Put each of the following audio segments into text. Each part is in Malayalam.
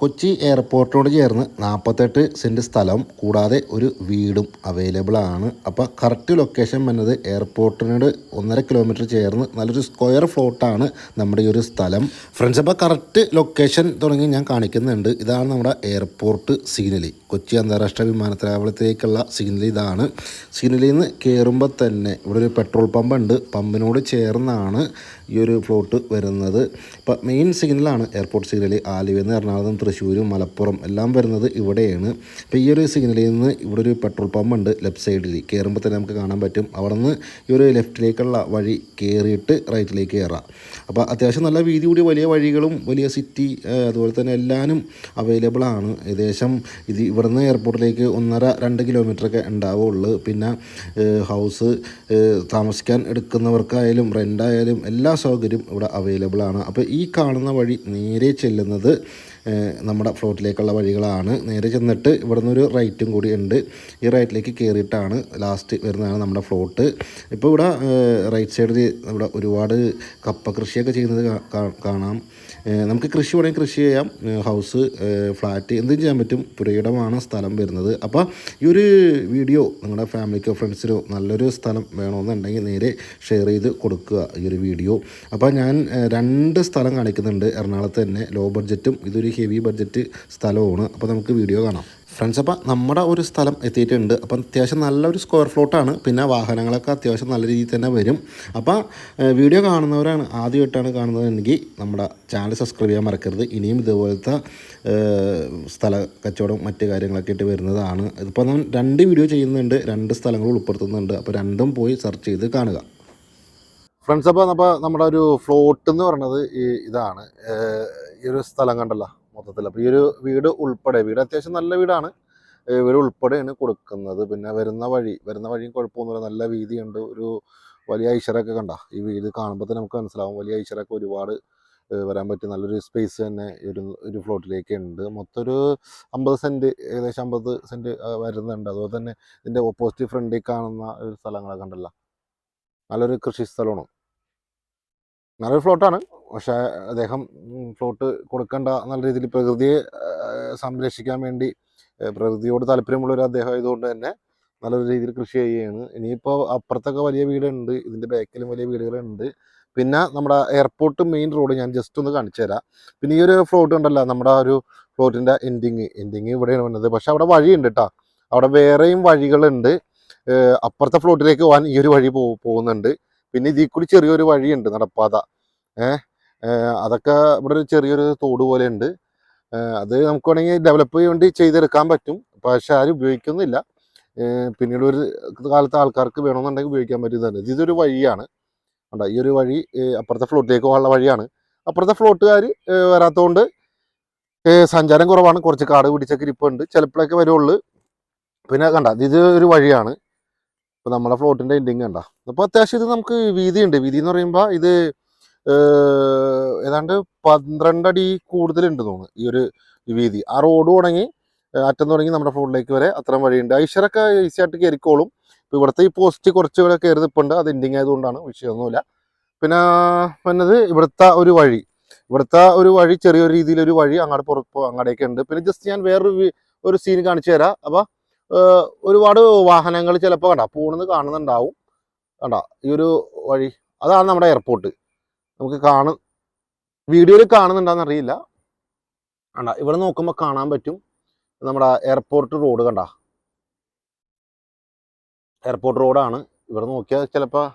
കൊച്ചി എയർപോർട്ടിനോട് ചേർന്ന് നാൽപ്പത്തെട്ട് സെന്റ് സ്ഥലം കൂടാതെ ഒരു വീടും അവൈലബിൾ ആണ്. അപ്പോൾ കറക്റ്റ് ലൊക്കേഷൻ വന്നത് എയർപോർട്ടിനോട് ഒന്നര കിലോമീറ്റർ ചേർന്ന് നല്ലൊരു സ്ക്വയർ ഫ്ലോട്ടാണ് നമ്മുടെ ഈ ഒരു സ്ഥലം. ഫ്രണ്ട്സ് അപ്പോൾ കറക്റ്റ് ലൊക്കേഷൻ തുടങ്ങി ഞാൻ കാണിക്കുന്നുണ്ട്. ഇതാണ് നമ്മുടെ എയർപോർട്ട് സിഗ്നലി കൊച്ചി അന്താരാഷ്ട്ര വിമാനത്താവളത്തിലേക്കുള്ള സിഗ്നൽ ഇതാണ്. സിഗ്നലിൽ നിന്ന് കയറുമ്പോൾ തന്നെ ഇവിടെ ഒരു പെട്രോൾ പമ്പ് ഉണ്ട്. പമ്പിനോട് ചേർന്നാണ് ഈ ഒരു ഫ്ലോട്ട് വരുന്നത്. ഇപ്പോൾ മെയിൻ സിഗ്നലാണ് എയർപോർട്ട് സിഗ്നലി നിന്ന് എറണാകുളം തൃശ്ശൂരും മലപ്പുറം എല്ലാം വരുന്നത് ഇവിടെയാണ്. അപ്പോൾ ഈ ഒരു സിഗ്നലിൽ നിന്ന് ഇവിടെ ഒരു പെട്രോൾ പമ്പ് ഉണ്ട് ലെഫ്റ്റ് സൈഡിൽ കയറുമ്പോൾ തന്നെ നമുക്ക് കാണാൻ പറ്റും. അവിടെ നിന്ന് ഈ ഒരു ലെഫ്റ്റിലേക്കുള്ള വഴി കയറിയിട്ട് റൈറ്റിലേക്ക് കയറാം അപ്പോൾ അത്യാവശ്യം നല്ല വീതി കൂടി വലിയ വഴികളും വലിയ സിറ്റി അതുപോലെ തന്നെ എല്ലാനും അവൈലബിൾ ആണ്. ഏകദേശം ഇത് ഇവിടുന്ന് എയർപോർട്ടിലേക്ക് ഒന്നര രണ്ട് കിലോമീറ്ററൊക്കെ ഉണ്ടാവുള്ളൂ. പിന്നെ ഹൗസ് താമസിക്കാൻ എടുക്കുന്നവർക്കായാലും റെന്റായാലും എല്ലാ സൗകര്യം ഇവിടെ അവൈലബിൾ ആണ്. അപ്പോൾ ഈ കാണുന്ന വഴി നേരെ ചെല്ലുന്നത് നമ്മുടെ ഫ്ലോട്ടിലേക്കുള്ള വഴികളാണ്. നേരെ ചെന്നിട്ട് ഇവിടെ നിന്നൊരു റൈറ്റും കൂടി ഉണ്ട്. ഈ റൈറ്റിലേക്ക് കയറിയിട്ടാണ് ലാസ്റ്റ് വരുന്നതാണ് നമ്മുടെ ഫ്ലോട്ട് ഇപ്പോൾ ഇവിടെ റൈറ്റ് സൈഡിൽ ഇവിടെ ഒരുപാട് കപ്പ കൃഷിയൊക്കെ ചെയ്യുന്നത് കാണാം. നമുക്ക് കൃഷി വേണമെങ്കിൽ കൃഷി ചെയ്യാം. ഹൗസ് ഫ്ലാറ്റ് എന്തും ചെയ്യാൻ പറ്റും. പുരയിടമാണ് സ്ഥലം വരുന്നത്. അപ്പോൾ ഈ ഒരു വീഡിയോ നിങ്ങളുടെ ഫാമിലിക്കോ ഫ്രണ്ട്സിനോ നല്ലൊരു സ്ഥലം വേണമെന്നുണ്ടെങ്കിൽ നേരെ ഷെയർ ചെയ്ത് കൊടുക്കുക ഈ ഒരു വീഡിയോ. അപ്പോൾ ഞാൻ രണ്ട് സ്ഥലം കാണിക്കുന്നുണ്ട്. എറണാകുളത്ത് തന്നെ. ലോ ബഡ്ജറ്റും ഇതൊരു ഹെവി ബഡ്ജറ്റ് സ്ഥലവുമാണ്. അപ്പോൾ നമുക്ക് വീഡിയോ കാണാം. ഫ്രണ്ട്സ് അപ്പം നമ്മുടെ ഒരു സ്ഥലം എത്തിയിട്ടുണ്ട്. അപ്പം അത്യാവശ്യം നല്ലൊരു സ്ക്വയർ ഫ്ലോട്ടാണ് പിന്നെ വാഹനങ്ങളൊക്കെ അത്യാവശ്യം നല്ല രീതിയിൽ തന്നെ വരും. അപ്പോൾ വീഡിയോ കാണുന്നവരാണ് ആദ്യമായിട്ടാണ് കാണുന്നതെങ്കിൽ നമ്മുടെ ചാനൽ സബ്സ്ക്രൈബ് ചെയ്യാൻ മറക്കരുത്. ഇനിയും ഇതുപോലത്തെ സ്ഥല കച്ചവടം മറ്റ് കാര്യങ്ങളൊക്കെ ആയിട്ട് വരുന്നതാണ്. ഇതിപ്പോൾ ഞാൻ രണ്ട് വീഡിയോ ചെയ്യുന്നുണ്ട്. രണ്ട് സ്ഥലങ്ങൾ ഉൾപ്പെടുത്തുന്നുണ്ട്. അപ്പോൾ രണ്ടും പോയി സെർച്ച് ചെയ്ത് കാണുക. ഫ്രണ്ട്സ് അപ്പോൾ അപ്പോൾ നമ്മുടെ ഒരു ഫ്ലോട്ട് എന്ന് പറയുന്നത് ഈ ഇതാണ്. ഈ ഒരു സ്ഥലം കണ്ടല്ലോ. മൊത്തത്തിൽ. അപ്പോൾ ഈ ഒരു വീട് ഉൾപ്പെടെ വീട് അത്യാവശ്യം നല്ല വീടാണ്. ഇവർ ഉൾപ്പെടെയാണ് കൊടുക്കുന്നത്. പിന്നെ വരുന്ന വഴി വരുന്ന വഴിയും കുഴപ്പമൊന്നുമില്ല. നല്ല വീതിയുണ്ട്. ഒരു വലിയ ഐശ്വര്യമൊക്കെ കണ്ട. ഈ വീട് കാണുമ്പോൾ തന്നെ നമുക്ക് മനസ്സിലാവും. വലിയ ഐശ്വര്യമൊക്കെ ഒരുപാട് വരാൻ പറ്റിയ നല്ലൊരു സ്പേസ് തന്നെ ഒരു ഒരു ഫ്ലോട്ടിലേക്ക് ഉണ്ട്. മൊത്തം ഒരു അമ്പത് സെന്റ് ഏകദേശം അമ്പത് സെന്റ് വരുന്നുണ്ട്. അതുപോലെ തന്നെ ഇതിന്റെ ഓപ്പോസിറ്റ് ഫ്രണ്ടിൽ കാണുന്ന ഒരു സ്ഥലങ്ങളൊക്കെ ഉണ്ടല്ലോ. നല്ലൊരു കൃഷി സ്ഥലമാണ്. നല്ലൊരു ഫ്ലോട്ടാണ് പക്ഷേ അദ്ദേഹം ഫ്ലോട്ട് കൊടുക്കേണ്ട നല്ല രീതിയിൽ പ്രകൃതിയെ സംരക്ഷിക്കാൻ വേണ്ടി പ്രകൃതിയോട് താല്പര്യമുള്ള ഒരു അദ്ദേഹം ആയതുകൊണ്ട് തന്നെ നല്ലൊരു രീതിയിൽ കൃഷി ചെയ്യുകയാണ്. ഇനിയിപ്പോൾ അപ്പുറത്തൊക്കെ വലിയ വീടുണ്ട് ഇതിന്റെ ബാക്കിലും വലിയ വീടുകളുണ്ട്. പിന്നെ നമ്മുടെ എയർപോർട്ട് മെയിൻ റോഡ് ഞാൻ ജസ്റ്റ് ഒന്ന് കാണിച്ചു തരാം. പിന്നെ ഈ ഒരു ഫ്ലോട്ട് ഉണ്ടല്ലോ നമ്മുടെ ഒരു ഫ്ലോട്ടിന്റെ എൻഡിങ് എൻഡിങ് ഇവിടെയാണ് വന്നത്. പക്ഷേ അവിടെ വഴിയുണ്ട് കേട്ടോ അവിടെ വേറെയും വഴികളുണ്ട്. അപ്പുറത്തെ ഫ്ലോട്ടിലേക്ക് പോകാൻ ഈ ഒരു വഴി പോകുന്നുണ്ട്. പിന്നെ ഇതിൽ കൂടി ചെറിയൊരു വഴിയുണ്ട് നടപ്പാത. ഏഹ് അതൊക്കെ ഇവിടെ ഒരു ചെറിയൊരു തോട് പോലെ ഉണ്ട് അത് നമുക്ക് വേണമെങ്കിൽ ഡെവലപ്പ് വേണ്ടി ചെയ്തെടുക്കാൻ പറ്റും. പക്ഷെ ആരും ഉപയോഗിക്കുന്നില്ല. പിന്നീട് ഒരു കാലത്ത് ആൾക്കാർക്ക് വേണമെന്നുണ്ടെങ്കിൽ ഉപയോഗിക്കാൻ പറ്റുന്നതാണ് ഇതൊരു വഴിയാണ്. കണ്ടോ ഈ ഒരു വഴി അപ്പുറത്തെ ഫ്ലോട്ടിലേക്ക് പോകാനുള്ള വഴിയാണ്. അപ്പുറത്തെ ഫ്ലോട്ടുകാർ വരാത്തതുകൊണ്ട് സഞ്ചാരം കുറവാണ്. കുറച്ച് കാട് പിടിച്ചൊക്കെ ഇരിപ്പുണ്ട്. ചിലപ്പോഴൊക്കെ വരുള്ളൂ. പിന്നെ കണ്ട ഇത് ഒരു വഴിയാണ്. ഇപ്പോൾ നമ്മളെ ഫ്ലോട്ടിന്റെ എൻഡിങ് കണ്ട. അപ്പോൾ അത്യാവശ്യം ഇത് നമുക്ക് വീതിയുണ്ട്. വീതി എന്ന് പറയുമ്പോൾ ഇത് ഏതാണ്ട് പന്ത്രണ്ട് അടി കൂടുതലുണ്ട് തോന്നുന്നു ഈ ഒരു വീതി. ആ റോഡ് തുടങ്ങി അറ്റം തുടങ്ങി നമ്മുടെ ഫ്ലോട്ടിലേക്ക് വരെ അത്രയും വഴിയുണ്ട്. ഐശ്വരൊക്കെ ഈസി ആയിട്ട് കയറിക്കോളും. ഇപ്പോൾ ഇവിടുത്തെ ഈ പോസ്റ്റ് കുറച്ച് കൂടെ കയറി നിൽപ്പുണ്ട് അത് എൻഡിങ് ആയതുകൊണ്ടാണ് വിഷയമൊന്നുമില്ല. പിന്നെ പിന്നത് ഇവിടുത്തെ ഒരു വഴി. ഇവിടുത്തെ ഒരു വഴി ചെറിയൊരു രീതിയിലൊരു വഴി അങ്ങോട്ട് പുറത്ത് അങ്ങോട്ടേക്ക് ഉണ്ട്. പിന്നെ ജസ്റ്റ് ഞാൻ വേറൊരു ഒരു സീൻ കാണിച്ചു തരാം. അപ്പോൾ ഒരുപാട് വാഹനങ്ങൾ ചിലപ്പോൾ കണ്ട പൂണെന്ന് കാണുന്നുണ്ടാവും. കണ്ട ഈ ഒരു വഴി. അതാണ് നമ്മുടെ എയർപോർട്ട് നമുക്ക് കാണും വീഡിയോയിൽ കാണുന്നുണ്ടാന്ന് അറിയില്ല. കണ്ട ഇവിടെ നോക്കുമ്പോൾ കാണാൻ പറ്റും. നമ്മുടെ എയർപോർട്ട് റോഡ് കണ്ട. എയർപോർട്ട് റോഡാണ് ഇവിടെ നോക്കിയാൽ ചിലപ്പോൾ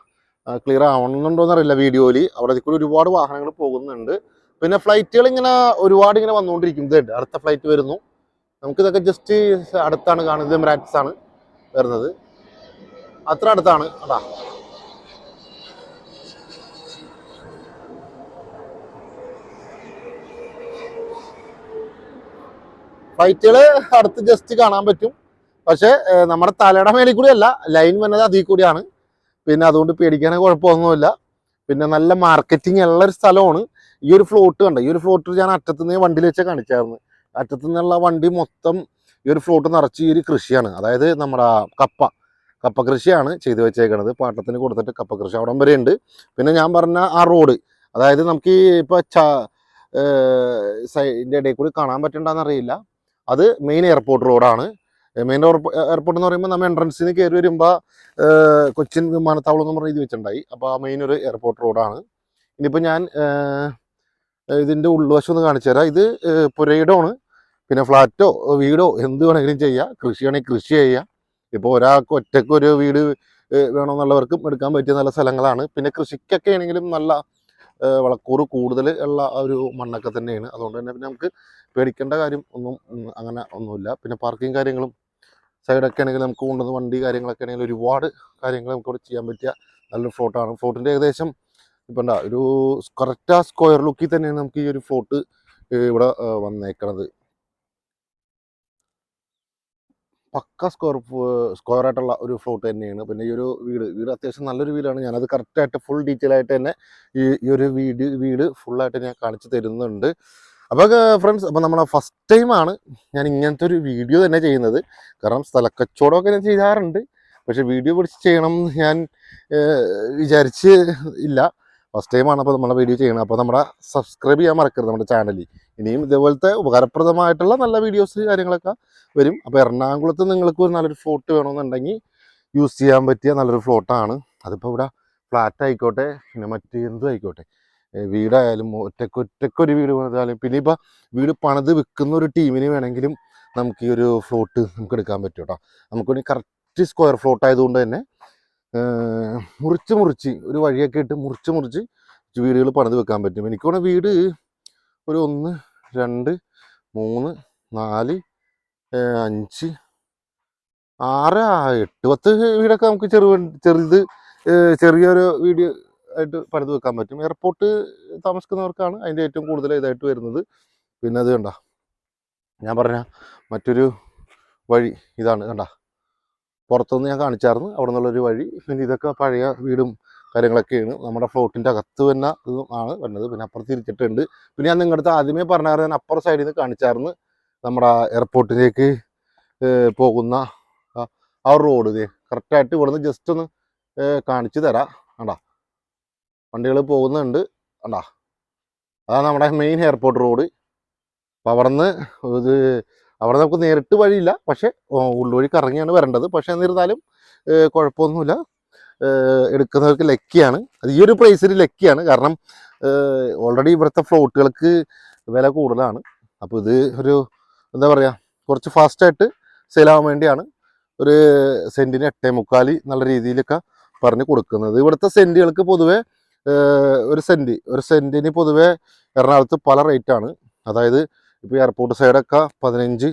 ക്ലിയർ ആവണമെന്നുണ്ടോയെന്ന് അറിയില്ല വീഡിയോയിൽ. അവിടെ കൂടി ഒരുപാട് വാഹനങ്ങൾ പോകുന്നുണ്ട്. പിന്നെ ഫ്ലൈറ്റുകൾ ഇങ്ങനെ ഒരുപാട് ഇങ്ങനെ വന്നുകൊണ്ടിരിക്കും അടുത്ത ഫ്ലൈറ്റ് വരുന്നു. നമുക്കിതൊക്കെ ജസ്റ്റ് അടുത്താണ് കാണുന്നത്. എമിറാറ്റ്സ് ആണ് വരുന്നത്. അത്ര അടുത്താണ്. അതാ. ഫ്ലൈറ്റുകൾ അടുത്ത് ജസ്റ്റ് കാണാൻ പറ്റും. പക്ഷേ നമ്മുടെ തലയുടെ മേലിൽ കൂടി അല്ല ലൈൻ വന്നത് അതിൽ കൂടിയാണ്. പിന്നെ അതുകൊണ്ട് പേടിക്കാനേ കുഴപ്പമൊന്നുമില്ല. പിന്നെ നല്ല മാർക്കറ്റിംഗ് ഉള്ള ഒരു സ്ഥലമാണ്. ഈ ഒരു ഫ്ലോട്ട് കണ്ട? ഈ ഒരു ഫ്ലോട്ട് ഞാൻ അറ്റത്തുനിന്ന് വണ്ടിയിൽ വെച്ചാൽ കാണിച്ചായിരുന്നു. അറ്റത്തു നിന്നുള്ള വണ്ടി മൊത്തം ഈ ഒരു ഫ്ലോട്ട് നിറച്ച് ഈ ഒരു കൃഷിയാണ്. അതായത് നമ്മുടെ കപ്പ. കപ്പ കൃഷിയാണ് ചെയ്തു വെച്ചേക്കണത്. പാട്ടത്തിന് കൊടുത്തിട്ട് കപ്പ കൃഷി അവിടം വരെ ഉണ്ട്. പിന്നെ ഞാൻ പറഞ്ഞ ആ റോഡ് അതായത് നമുക്ക് ഈ ഇപ്പോൾ ച സൈഡിന്റെ ഇടയിൽ കൂടി കാണാൻ പറ്റണ്ടെന്ന് അറിയില്ല. അത് മെയിൻ എയർപോർട്ട് റോഡാണ് മെയിൻ എയർപോർട്ട് എന്ന് പറയുമ്പോൾ നമ്മൾ എൻട്രൻസിന് കയറി വരുമ്പോൾ കൊച്ചിൻ വിമാനത്താവളം എന്ന് പറഞ്ഞ ഇത് വെച്ചിട്ടുണ്ടായി. അപ്പോൾ ആ മെയിൻ ഒരു എയർപോർട്ട് റോഡാണ് ഇനിയിപ്പോൾ ഞാൻ ഇതിന്റെ ഉൾവശം ഒന്ന് കാണിച്ചു തരാം. ഇത് പുരയിടമാണ്. പിന്നെ ഫ്ലാറ്റോ വീടോ എന്ത് വേണമെങ്കിലും ചെയ്യുക കൃഷി വേണമെങ്കിൽ കൃഷി ചെയ്യുക ഇപ്പോൾ ഒരാൾക്ക് ഒറ്റയ്ക്ക് ഒരു വീട് വേണമെന്നുള്ളവർക്കും എടുക്കാൻ പറ്റിയ നല്ല സ്ഥലങ്ങളാണ്. പിന്നെ കൃഷിക്കൊക്കെ ആണെങ്കിലും നല്ല വളക്കൂറ് കൂടുതൽ ഉള്ള ഒരു മണ്ണൊക്കെ തന്നെയാണ്. അതുകൊണ്ട് തന്നെ പിന്നെ നമുക്ക് പേടിക്കേണ്ട കാര്യം ഒന്നും അങ്ങനെ ഒന്നുമില്ല. പിന്നെ പാർക്കിംഗ് കാര്യങ്ങളും സൈഡൊക്കെ ആണെങ്കിൽ നമുക്ക് കൊണ്ടുവന്ന് വണ്ടി കാര്യങ്ങളൊക്കെ ആണെങ്കിൽ ഒരുപാട് കാര്യങ്ങൾ നമുക്ക് ഇവിടെ ചെയ്യാൻ പറ്റിയ നല്ലൊരു ഫ്ലോട്ടാണ്. ഫ്ലോട്ടിന്റെ ഏകദേശം ഇപ്പം എന്താ ഒരു കറക്റ്റ് ആ സ്ക്വയർ ലുക്കിൽ തന്നെയാണ് നമുക്ക് ഈ ഒരു ഫ്ലോട്ട് ഇവിടെ വന്നേക്കണത്. പക്ക സ്ക്വയർ സ്ക്വയർ ആയിട്ടുള്ള ഒരു ഫ്ലോട്ട് തന്നെയാണ്. പിന്നെ ഈ ഒരു വീട് വീട് അത്യാവശ്യം നല്ലൊരു വീടാണ്. ഞാനത് കറക്റ്റായിട്ട് ഫുൾ ഡീറ്റെയിൽ ആയിട്ട് തന്നെ ഈ ഈ ഒരു വീട് വീട് ഫുള്ളായിട്ട് ഞാൻ കാണിച്ചു തരുന്നുണ്ട്. അപ്പോൾ ഫ്രണ്ട്സ് അപ്പോൾ നമ്മുടെ ഫസ്റ്റ് ടൈമാണ് ഞാൻ ഇങ്ങനത്തെ ഒരു വീഡിയോ തന്നെ ചെയ്യുന്നത്. കാരണം സ്ഥലക്കച്ചവടമൊക്കെ ഞാൻ ചെയ്യാറുണ്ട്. പക്ഷേ വീഡിയോ പിടിച്ച് ചെയ്യണം ഞാൻ വിചാരിച്ച് ഇല്ല. ഫസ്റ്റ് ടൈമാണ് അപ്പോൾ നമ്മുടെ വീഡിയോ ചെയ്യണം അപ്പോൾ നമ്മുടെ സബ്സ്ക്രൈബ് ചെയ്യാൻ മറക്കരുത് നമ്മുടെ ചാനലിൽ ഇനിയും ഇതേപോലത്തെ ഉപകാരപ്രദമായിട്ടുള്ള നല്ല വീഡിയോസ് കാര്യങ്ങളൊക്കെ വരും. അപ്പോൾ എറണാകുളത്ത് നിങ്ങൾക്ക് ഒരു നല്ലൊരു ഫ്ലോട്ട് വേണമെന്നുണ്ടെങ്കിൽ യൂസ് ചെയ്യാൻ പറ്റിയ നല്ലൊരു ഫ്ലോട്ടാണ് അതിപ്പോൾ ഇവിടെ ഫ്ലാറ്റ് ആയിക്കോട്ടെ പിന്നെ മറ്റ് എന്തും ആയിക്കോട്ടെ. വീടായാലും ഒറ്റയ്ക്ക് ഒറ്റക്കൊരു വീട് പണിതാലും പിന്നെ ഇപ്പോൾ വീട് പണിത് വിൽക്കുന്ന ഒരു ടീമിന് വേണമെങ്കിലും നമുക്ക് ഈ ഒരു ഫ്ലോട്ട് നമുക്ക് എടുക്കാൻ പറ്റും കേട്ടോ. നമുക്ക് കറക്റ്റ് സ്ക്വയർ ഫ്ലോട്ട് ആയതുകൊണ്ട് തന്നെ മുറിച്ച് മുറിച്ച് ഒരു വഴിയൊക്കെ ഇട്ട് മുറിച്ച് മുറിച്ച് വീടുകൾ പണിത് വെക്കാൻ പറ്റും. എനിക്ക് തോന്നുന്നു വീട് ഒരു ഒന്ന് രണ്ട് മൂന്ന് നാല് അഞ്ച് ആറ് എട്ട് പത്ത് വീടൊക്കെ നമുക്ക് ചെറു ചെറുത് ചെറിയൊരു വീട് ആയിട്ട് പണിത് വെക്കാൻ പറ്റും. എയർപോർട്ട് താമസിക്കുന്നവർക്കാണ് അതിന്റെ ഏറ്റവും കൂടുതൽ ഇതായിട്ട് വരുന്നത്. പിന്നെ അത് കണ്ട ഞാൻ പറഞ്ഞ മറ്റൊരു വഴി ഇതാണ്. കണ്ട പുറത്തുനിന്ന് ഞാൻ കാണിച്ചായിരുന്നു. അവിടെ നിന്നുള്ളൊരു വഴി. പിന്നെ ഇതൊക്കെ പഴയ വീടും കാര്യങ്ങളൊക്കെയാണ്. നമ്മുടെ ഫ്ലോട്ടിന്റെ അകത്ത് തന്നെ ആണ് വരുന്നത്. പിന്നെ അപ്പുറത്ത് തിരിച്ചിട്ടുണ്ട് പിന്നെ ഞാൻ നിങ്ങളുടെ അടുത്ത് ആദ്യമേ പറഞ്ഞായിരുന്നു ഞാൻ അപ്പുറം സൈഡിൽ നിന്ന് കാണിച്ചായിരുന്നു. നമ്മുടെ എയർപോർട്ടിലേക്ക് പോകുന്ന ആ- റോഡ് ഇതേ. കറക്റ്റായിട്ട് ഇവിടുന്ന് ജസ്റ്റ് ഒന്ന് കാണിച്ചു തരാം. കണ്ടാ വണ്ടികൾ പോകുന്നുണ്ട്. കണ്ടാ അതാണ് നമ്മുടെ മെയിൻ എയർപോർട്ട് റോഡ് അപ്പോൾ അവിടെ നിന്ന് ഇത് അവിടെ നമുക്ക് നേരിട്ട് വഴിയില്ല. പക്ഷേ ഉള്ളുവഴി കറങ്ങിയാണ് വരേണ്ടത്. പക്ഷേ എന്നിരുന്നാലും കുഴപ്പമൊന്നുമില്ല. എടുക്കുന്നവർക്ക് ലക്കിയാണ്. അത് ഈ ഒരു പ്രൈസിൽ ലക്കിയാണ്. കാരണം ഓൾറെഡി ഇവിടുത്തെ ഫ്ലോട്ടുകൾക്ക് വില കൂടുതലാണ്. അപ്പോൾ ഇത് ഒരു എന്താ പറയുക കുറച്ച് ഫാസ്റ്റായിട്ട് സെയിലാവാൻ വേണ്ടിയാണ് ഒരു സെന്റിന് എട്ടേ മുക്കാലി നല്ല രീതിയിലൊക്കെ പറഞ്ഞ് കൊടുക്കുന്നത്. ഇവിടുത്തെ സെന്റുകൾക്ക് പൊതുവേ ഒരു സെന്റ് ഒരു സെന്റിന് പൊതുവേ എറണാകുളത്ത് പല റേറ്റാണ് അതായത് ഇപ്പോൾ എയർപോർട്ട് സൈഡൊക്കെ പതിനഞ്ച്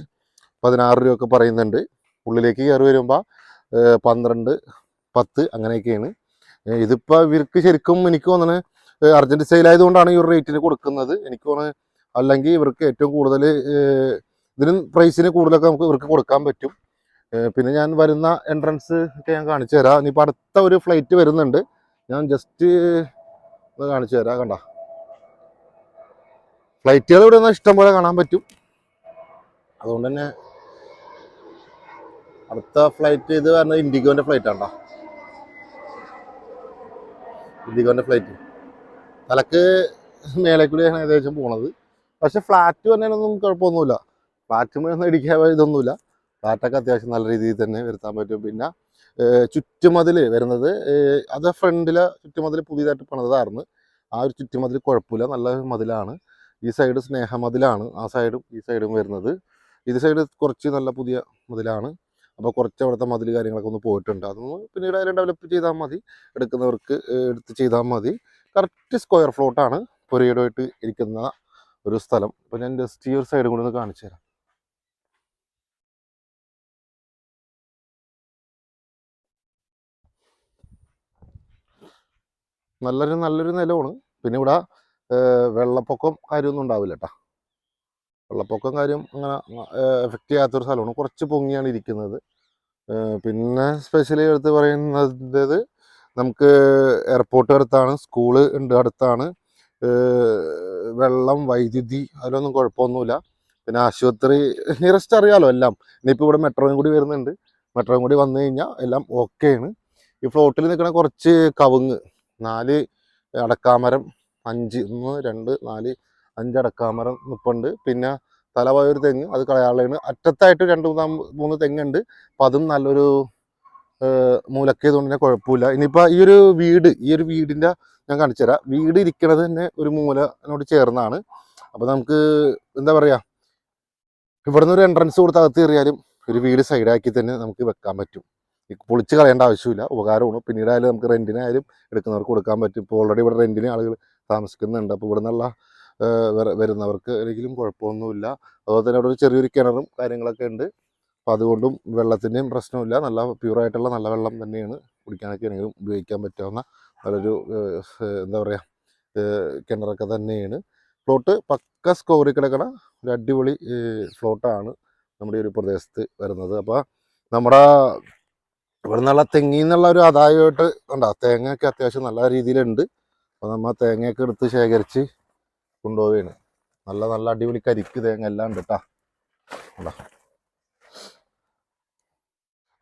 പതിനാറ് രൂപയൊക്കെ പറയുന്നുണ്ട്. ഉള്ളിലേക്ക് കയറി വരുമ്പോൾ പന്ത്രണ്ട് പത്ത് അങ്ങനെയൊക്കെയാണ്. ഇതിപ്പോൾ ഇവർക്ക് ശരിക്കും എനിക്ക് തോന്നുന്നത് അർജന്റ് സെയിലായതുകൊണ്ടാണ് ഈ ഒരു റേറ്റിന് കൊടുക്കുന്നത്. എനിക്ക് തോന്നുന്നത് അല്ലെങ്കിൽ ഇവർക്ക് ഏറ്റവും കൂടുതൽ ഇതിനും പ്രൈസിന് കൂടുതലൊക്കെ നമുക്ക് ഇവർക്ക് കൊടുക്കാൻ പറ്റും. പിന്നെ ഞാൻ വരുന്ന എൻട്രൻസ് ഒക്കെ ഞാൻ കാണിച്ചു തരാം. ഇനിയിപ്പോൾ അടുത്ത ഒരു ഫ്ലൈറ്റ് വരുന്നുണ്ട്. ഞാൻ ജസ്റ്റ് കാണിച്ചു തരാം കണ്ട. ഫ്ലൈറ്റുകൾ ഇവിടെ നിന്ന് ഇഷ്ടം പോലെ കാണാൻ പറ്റും. അതുകൊണ്ട് തന്നെ അടുത്ത ഫ്ലൈറ്റ് ഇത് വരുന്നത് ഇൻഡിഗോന്റെ ഫ്ലൈറ്റ് ആണ്ടാ ഇൻഡിഗോന്റെ ഫ്ലൈറ്റ് തലക്ക് മേലെ കൂടിയാണ് ഏകദേശം പോണത്. പക്ഷെ ഫ്ലാറ്റ് വന്നതിനൊന്നും കുഴപ്പമൊന്നുമില്ല. ഫ്ലാറ്റ് മേന്ന് ഇടിക്കാൻ ഇതൊന്നുമില്ല. ഫ്ലാറ്റൊക്കെ അത്യാവശ്യം നല്ല രീതിയിൽ തന്നെ വരുത്താൻ പറ്റും. പിന്നെ ചുറ്റുമതിൽ വരുന്നത് അത് ഫ്രണ്ടിലെ ചുറ്റുമതിൽ പുതിയതായിട്ട് പണിതായിരുന്നു ആ ഒരു ചുറ്റുമതിൽ കുഴപ്പമില്ല. നല്ല മതിലാണ്. ഈ സൈഡ് സ്നേഹമതിലാണ് ആ സൈഡും ഈ സൈഡും വരുന്നത്. ഇത് സൈഡ് കുറച്ച് നല്ല പുതിയ മതിലാണ്. അപ്പോൾ കുറച്ച് അവിടുത്തെ മതിൽ കാര്യങ്ങളൊക്കെ ഒന്ന് പോയിട്ടുണ്ട്. അതൊന്ന് പിന്നീട് അതിൽ ഡെവലപ്പ് ചെയ്താൽ മതി. എടുക്കുന്നവർക്ക് എടുത്ത് ചെയ്താൽ മതി. കറക്റ്റ് സ്ക്വയർ ഫ്ലോട്ടാണ് പുരയിടമായിട്ട് ഇരിക്കുന്ന ഒരു സ്ഥലം. അപ്പോൾ ഞാൻ ജസ്റ്റ് ഈ ഒരു സൈഡും കൂടി ഒന്ന് കാണിച്ചു തരാം. നല്ലൊരു നല്ലൊരു നിലമാണ് പിന്നെ ഇവിടെ വെള്ളപ്പൊക്കം കാര്യമൊന്നും ഉണ്ടാവില്ല കേട്ടോ വെള്ളപ്പൊക്കം കാര്യം അങ്ങനെ എഫക്റ്റ് ചെയ്യാത്തൊരു സ്ഥലമാണ്. കുറച്ച് പൊങ്ങിയാണ് ഇരിക്കുന്നത്. പിന്നെ സ്പെഷ്യലി എടുത്ത് പറയുന്നത് നമുക്ക് എയർപോർട്ട് അടുത്താണ് സ്കൂൾ ഉണ്ട് അടുത്താണ്. വെള്ളം വൈദ്യുതി അതിലൊന്നും കുഴപ്പമൊന്നുമില്ല. പിന്നെ ആശുപത്രി നിയറസ്റ്റ് അറിയാലോ എല്ലാം. ഇനിയിപ്പോൾ ഇവിടെ മെട്രോയും കൂടി വരുന്നുണ്ട്. മെട്രോയും കൂടി വന്നു കഴിഞ്ഞാൽ എല്ലാം ഓക്കെയാണ് ഈ ഫ്ലോട്ടിൽ നിൽക്കുന്ന കുറച്ച് കവുങ്ങ് നാല് അടക്കാമരം അഞ്ച് ഒന്ന് രണ്ട് നാല് അഞ്ചടക്കാമരം നിപ്പുണ്ട്. പിന്നെ തലവായൊരു തെങ്ങ് അത് കളയാനുള്ളതാണ് അറ്റത്തായിട്ട് രണ്ട് മൂന്നാം മൂന്ന് തെങ്ങുണ്ട്. അപ്പം അതും നല്ലൊരു മൂലക്കയതുകൊണ്ട് തന്നെ കുഴപ്പമില്ല. ഇനിയിപ്പോൾ ഈ ഒരു വീട് ഈ ഒരു വീടിന്റെ ഞാൻ കാണിച്ചു തരാം വീട് ഇരിക്കണത് തന്നെ ഒരു മൂലനോട് ചേർന്നാണ്. അപ്പോൾ നമുക്ക് എന്താ പറയുക ഇവിടുന്ന് ഒരു എൻട്രൻസ് കൊടുത്ത് അകത്ത് കയറിയാലും ഒരു വീട് സൈഡാക്കി തന്നെ നമുക്ക് വെക്കാൻ പറ്റും. പൊളിച്ച് കളയേണ്ട ആവശ്യമില്ല. ഉപകാരമാണ്. പിന്നീടായാലും നമുക്ക് റെന്റിനായാലും എടുക്കുന്നവർക്ക് കൊടുക്കാൻ പറ്റും. ഇപ്പോൾ ഓൾറെഡി ഇവിടെ റെന്റിന് ആളുകൾ താമസിക്കുന്നുണ്ട്. അപ്പോൾ ഇവിടെ നിന്നുള്ള വരുന്നവർക്ക് ഒരിക്കലും കുഴപ്പമൊന്നുമില്ല. അതുപോലെ തന്നെ അവിടെ ഒരു ചെറിയൊരു കിണറും കാര്യങ്ങളൊക്കെ ഉണ്ട്. അപ്പോൾ അതുകൊണ്ടും വെള്ളത്തിന്റെയും പ്രശ്നമില്ല. നല്ല പ്യൂറായിട്ടുള്ള നല്ല വെള്ളം തന്നെയാണ് കുടിക്കാനൊക്കെ ആണെങ്കിലും ഉപയോഗിക്കാൻ പറ്റാവുന്ന നല്ലൊരു എന്താ പറയുക കിണറൊക്കെ തന്നെയാണ്. ഫ്ലോട്ട് പക്ക സ്കോറിൽ കിടക്കണ ഒരു അടിപൊളി ഫ്ലോട്ടാണ് നമ്മുടെ ഒരു പ്രദേശത്ത് വരുന്നത്. അപ്പോൾ നമ്മുടെ ഇവിടെ നിന്നുള്ള തെങ്ങിൽ നിന്നുള്ള ഒരു ആദായമായിട്ട് ഉണ്ടാകും തേങ്ങയൊക്കെ അത്യാവശ്യം നല്ല രീതിയിലുണ്ട്. അപ്പോൾ നമ്മൾ തേങ്ങയൊക്കെ എടുത്ത് ശേഖരിച്ച് കൊണ്ടുപോവുകയാണ് നല്ല നല്ല അടിപൊളി കരിക്ക് തേങ്ങ എല്ലാം ഉണ്ട് കേട്ടോ ഉണ്ടോ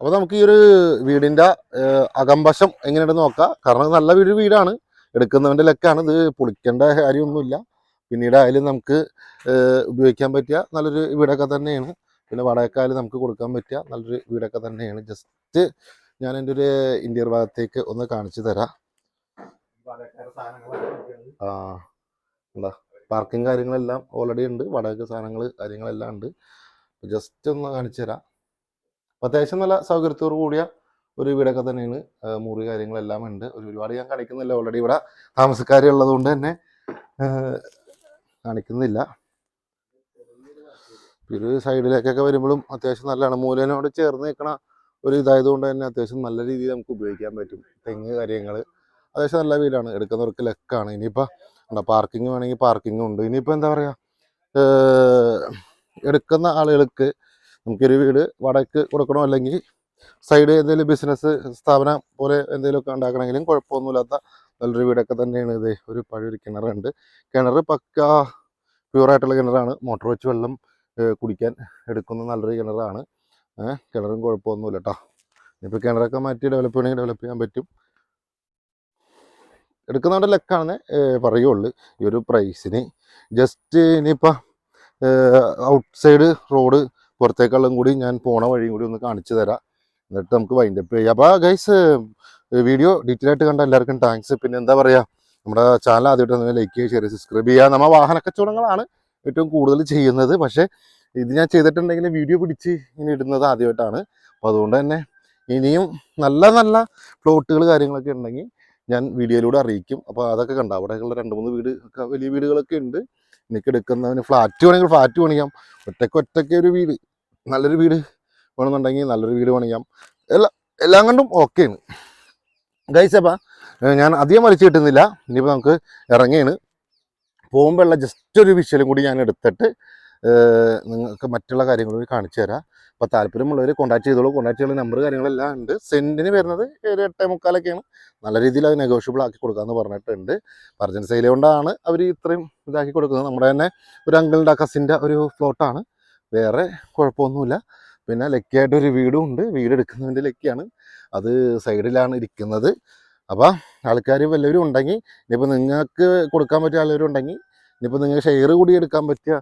അപ്പോൾ നമുക്ക് ഈ ഒരു വീടിന്റെ അകംവശം എങ്ങനെയുണ്ടെന്ന് നോക്കാം. കാരണം നല്ല വീട് വീടാണ്. എടുക്കുന്നവന്റെ ലക്കാണ്. ഇത് പൊളിക്കേണ്ട കാര്യമൊന്നുമില്ല. പിന്നീട് ആയാലും നമുക്ക് ഉപയോഗിക്കാൻ പറ്റിയ നല്ലൊരു വീടൊക്കെ തന്നെയാണ്. പിന്നെ വടക്കാൽ നമുക്ക് കൊടുക്കാൻ പറ്റിയ നല്ലൊരു വീടൊക്കെ തന്നെയാണ്. ജസ്റ്റ് ഞാൻ എന്റെ ഒരു ഇന്ത്യർ ഭാഗത്തേക്ക് ഒന്ന് കാണിച്ചു തരാം. ആ എന്താ പാർക്കിംഗ് കാര്യങ്ങളെല്ലാം ഓൾറെഡി ഉണ്ട്. വാടക സാധനങ്ങൾ കാര്യങ്ങളെല്ലാം ഉണ്ട്. ജസ്റ്റ് ഒന്ന് കാണിച്ചു തരാം. അപ്പോൾ അത്യാവശ്യം നല്ല സൗകര്യത്തോടു കൂടിയ ഒരു വീടൊക്കെ തന്നെയാണ്. മുറി കാര്യങ്ങളെല്ലാം ഉണ്ട്. ഒരു ഒരുപാട് ഞാൻ കാണിക്കുന്നില്ല ഓൾറെഡി ഇവിടെ. താമസക്കാരുള്ളത് ഉള്ളത് തന്നെ കാണിക്കുന്നില്ല. ഒരു സൈഡിലേക്കൊക്കെ വരുമ്പോഴും അത്യാവശ്യം നല്ലതാണ്. മൂലനോട് ചേർന്ന് നിൽക്കണ ഒരു ഇതായതുകൊണ്ട് തന്നെ അത്യാവശ്യം നല്ല രീതിയിൽ നമുക്ക് ഉപയോഗിക്കാൻ പറ്റും. തെങ്ങ് കാര്യങ്ങൾ അത്യാവശ്യം നല്ല വീടാണ് എടുക്കുന്നവർക്ക് ലെക്കാണ്. ഇനിയിപ്പോൾ എന്താ പാർക്കിംഗ് വേണമെങ്കിൽ പാർക്കിംഗും ഉണ്ട്. ഇനിയിപ്പോൾ എന്താ പറയുക എടുക്കുന്ന ആളുകൾക്ക് നമുക്കൊരു വീട് വടക്ക് കൊടുക്കണോ? അല്ലെങ്കിൽ സൈഡ് എന്തെങ്കിലും ബിസിനസ് സ്ഥാപനം പോലെ എന്തെങ്കിലുമൊക്കെ ഉണ്ടാക്കണമെങ്കിലും കുഴപ്പമൊന്നുമില്ലാത്ത നല്ലൊരു വീടൊക്കെ തന്നെയാണ് ഇത്. ഒരു പഴയൊരു കിണറുണ്ട്. കിണർ പക്ക പ്യൂറായിട്ടുള്ള കിണറാണ്. മോട്ടോർ വെച്ച് വെള്ളം കുടിക്കാൻ എടുക്കുന്ന നല്ലൊരു കിണറാണ്. കിണറും കുഴപ്പമൊന്നുമില്ല കേട്ടോ ഇനിയിപ്പോൾ കിണറൊക്കെ മാറ്റി ഡെവലപ്പ് ചെയ്യണമെങ്കിൽ ഡെവലപ്പ് ചെയ്യാൻ പറ്റും. എടുക്കുന്നവരുടെ ലെക്കാണെന്ന് പറയുള്ളൂ. ഈ ഒരു പ്രൈസിന് ജസ്റ്റ് ഇനിയിപ്പോൾ ഔട്ട് സൈഡ് റോഡ് പുറത്തേക്കുള്ളും കൂടി ഞാൻ പോണ വഴിയും കൂടി ഒന്ന് കാണിച്ചു തരാം. എന്നിട്ട് നമുക്ക് വൈൻഡ് അപ്പ് ചെയ്യാം. അപ്പോൾ ഗൈസ് വീഡിയോ ഡീറ്റെയിൽ ആയിട്ട് കണ്ട എല്ലാവർക്കും താങ്ക്സ് പിന്നെ എന്താ പറയുക നമ്മുടെ ചാനൽ ആദ്യമായിട്ട് ലൈക്ക് ചെയ്യുക ഷെയർ സബ്സ്ക്രൈബ് ചെയ്യുക. നമ്മൾ വാഹന കച്ചവടങ്ങളാണ് ഏറ്റവും കൂടുതൽ ചെയ്യുന്നത്. പക്ഷേ ഇത് ഞാൻ ചെയ്തിട്ടുണ്ടെങ്കിൽ വീഡിയോ പിടിച്ച് ഇങ്ങനെ ഇടുന്നത് ആദ്യമായിട്ടാണ്. അപ്പോൾ അതുകൊണ്ട് തന്നെ ഇനിയും നല്ല നല്ല പ്ലോട്ടുകൾ കാര്യങ്ങളൊക്കെ ഉണ്ടെങ്കിൽ ഞാൻ വീഡിയോയിലൂടെ അറിയിക്കും. അപ്പോൾ അതൊക്കെ കണ്ട? അവിടെയുള്ള രണ്ട് മൂന്ന് വീട് ഒക്കെ വലിയ വീടുകളൊക്കെ ഉണ്ട്. എനിക്ക് എടുക്കുന്നതിന് ഫ്ലാറ്റ് വേണമെങ്കിൽ ഫ്ലാറ്റ് പണിയാം ഒറ്റയ്ക്ക് ഒറ്റയ്ക്ക് ഒരു വീട് നല്ലൊരു വീട് വേണമെന്നുണ്ടെങ്കിൽ നല്ലൊരു വീട് പണിയാം എല്ലാം എല്ലാം കൊണ്ടും ആണ്. ഗൈസപ്പാ ഞാൻ അധികം വലിച്ചു കിട്ടുന്നില്ല. ഇനിയിപ്പോൾ നമുക്ക് ഇറങ്ങിയാണ്. പോകുമ്പോഴുള്ള ജസ്റ്റ് ഒരു വിഷ്വലും കൂടി ഞാൻ എടുത്തിട്ട് നിങ്ങൾക്ക് മറ്റുള്ള കാര്യങ്ങൾ കാണിച്ചു തരാം. അപ്പോൾ താല്പര്യമുള്ളവർ കോൺടാക്ട് ചെയ്തോളൂ. കോൺടാക്ട് ചെയ്യുന്ന നമ്പർ കാര്യങ്ങളെല്ലാം ഉണ്ട്. സെന്റിന് വരുന്നത് ഒരു എട്ടേ മുക്കാലൊക്കെയാണ്. നല്ല രീതിയിൽ അത് നെഗോഷ്യബിൾ ആക്കി കൊടുക്കാമെന്ന് പറഞ്ഞിട്ടുണ്ട്. പർജൻ സെയിൽ കൊണ്ടാണ് അവർ ഇത്രയും ഇതാക്കി കൊടുക്കുന്നത്. നമ്മുടെ തന്നെ ഒരു അങ്കിളിന്റെ കസിന്റെ ഒരു ഫ്ലോട്ടാണ് വേറെ കുഴപ്പമൊന്നുമില്ല. പിന്നെ ലക്കിയായിട്ട് ഒരു വീടും ഉണ്ട്. വീട് എടുക്കുന്നതിന്റെ ലക്കിയാണ്. അത് സൈഡിലാണ് ഇരിക്കുന്നത്. അപ്പോൾ ആൾക്കാർ വല്ലവരും ഉണ്ടെങ്കിൽ ഇനിയിപ്പോൾ നിങ്ങൾക്ക് കൊടുക്കാൻ പറ്റിയ ആളുകളും ഉണ്ടെങ്കിൽ ഇനിയിപ്പോൾ നിങ്ങൾക്ക് ഷെയർ കൂടി എടുക്കാൻ പറ്റിയ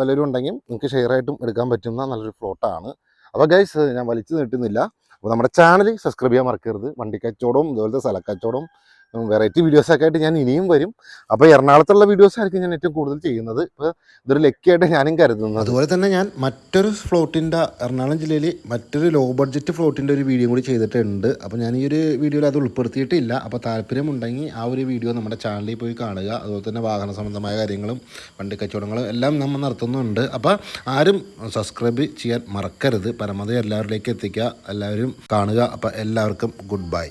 വല്ലവരും ഉണ്ടെങ്കിൽ നിങ്ങൾക്ക് ഷെയർ ആയിട്ടും എടുക്കാൻ പറ്റുന്ന നല്ലൊരു ഫ്ലോട്ടാണ് അപ്പോൾ ഗൈസ് ഞാൻ വലിച്ചു നീട്ടുന്നില്ല. അപ്പോൾ നമ്മുടെ ചാനൽ സബ്സ്ക്രൈബ് ചെയ്യാൻ മറക്കരുത്. വണ്ടിക്കച്ചവടവും അതുപോലത്തെ സ്ഥലക്കച്ചവടവും വെറൈറ്റി വീഡിയോസൊക്കെ ആയിട്ട് ഞാൻ ഇനിയും വരും. അപ്പോൾ എറണാകുളത്തുള്ള വീഡിയോസ് ആയിരിക്കും ഞാൻ ഏറ്റവും കൂടുതൽ ചെയ്യുന്നത്. ഇപ്പോൾ ഇതൊരു ലക്കിയായിട്ട് ഞാനും കരുതുന്നു അതുപോലെ തന്നെ ഞാൻ മറ്റൊരു ഫ്ലോട്ടിന്റെ എറണാകുളം ജില്ലയിൽ മറ്റൊരു ലോ ബഡ്ജറ്റ് ഫ്ലോട്ടിന്റെ ഒരു വീഡിയോ കൂടി ചെയ്തിട്ടുണ്ട്. അപ്പോൾ ഞാൻ ഈ ഒരു വീഡിയോയിൽ അത് ഉൾപ്പെടുത്തിയിട്ടില്ല. അപ്പോൾ താല്പര്യമുണ്ടെങ്കിൽ ആ ഒരു വീഡിയോ നമ്മുടെ ചാനലിൽ പോയി കാണുക. അതുപോലെ തന്നെ വാഹന സംബന്ധമായ കാര്യങ്ങളും വണ്ടി കച്ചവടങ്ങളും എല്ലാം നമ്മൾ നടത്തുന്നുണ്ട്. അപ്പോൾ ആരും സബ്സ്ക്രൈബ് ചെയ്യാൻ മറക്കരുത്. പരമാവധി എല്ലാവരിലേക്ക് എത്തിക്കുക. എല്ലാവരും കാണുക. അപ്പോൾ എല്ലാവർക്കും ഗുഡ് ബൈ